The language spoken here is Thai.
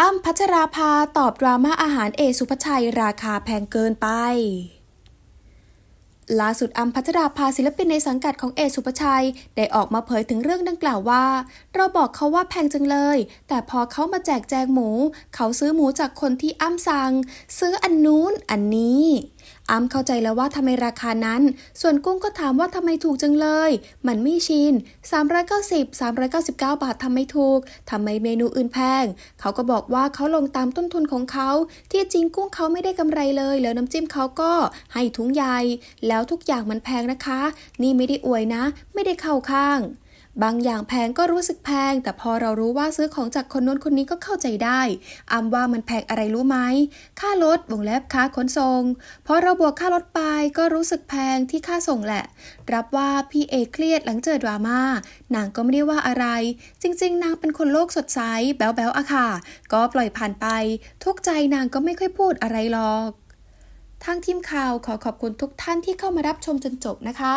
อ้ำพัชราภาตอบดราม่าอาหารเอสุภชัย ราคาแพงเกินไป ล่าสุดอัมพัชราภาศิลปินในสังกัดของเอสุภชัย ได้ออกมาเผยถึงเรื่องดังกล่าวว่า เราบอกเขาว่าแพงจังเลย แต่พอเขามาแจกแจงหมู เขาซื้อหมูจากคนที่อ้ำสั่งซื้ออันนู้นอันนี้ อ้ำเข้าใจแล้วว่าทำไมราคานั้น ส่วนกุ้งก็ถามว่าทำไมถูกจังเลย มันไม่ชิน 390 399 บาททำไมถูกทำไมเมนูอื่นแพง เขาก็บอกว่าเขาลงตามต้นทุนของเขา ที่จริงกุ้งเขาไม่ได้กำไรเลย แล้วน้ำจิ้มเขาก็ให้ถุงใหญ่ แล้วทุกอย่างมันแพงนะคะ นี่ไม่ได้อวยนะ ไม่ได้เข้าข้าง บางอย่างแพงก็รู้สึกแพง แต่พอเรารู้ว่าซื้อของจากคนโน้นคนนี้ก็เข้าใจได้อำว่ามันแพงอะไรรู้ไหม ค่ารถวงเล็บค่าขนส่งพอเราบวกค่ารถไปก็รู้สึกแพงที่ค่าส่งแหละ รับว่าพี่เอเครียดหลังเจอดราม่านางก็ไม่ได้ว่าอะไร จริง ๆ นางเป็นคนโลกสดใสแบ๊วแบ๊วๆอะค่ะ ก็ปล่อยผ่านไป ทุกใจนางก็ไม่ค่อยพูดอะไรหรอกทางทีมข่าวขอขอบคุณทุกท่านที่เข้ามารับชมจนจบนะคะ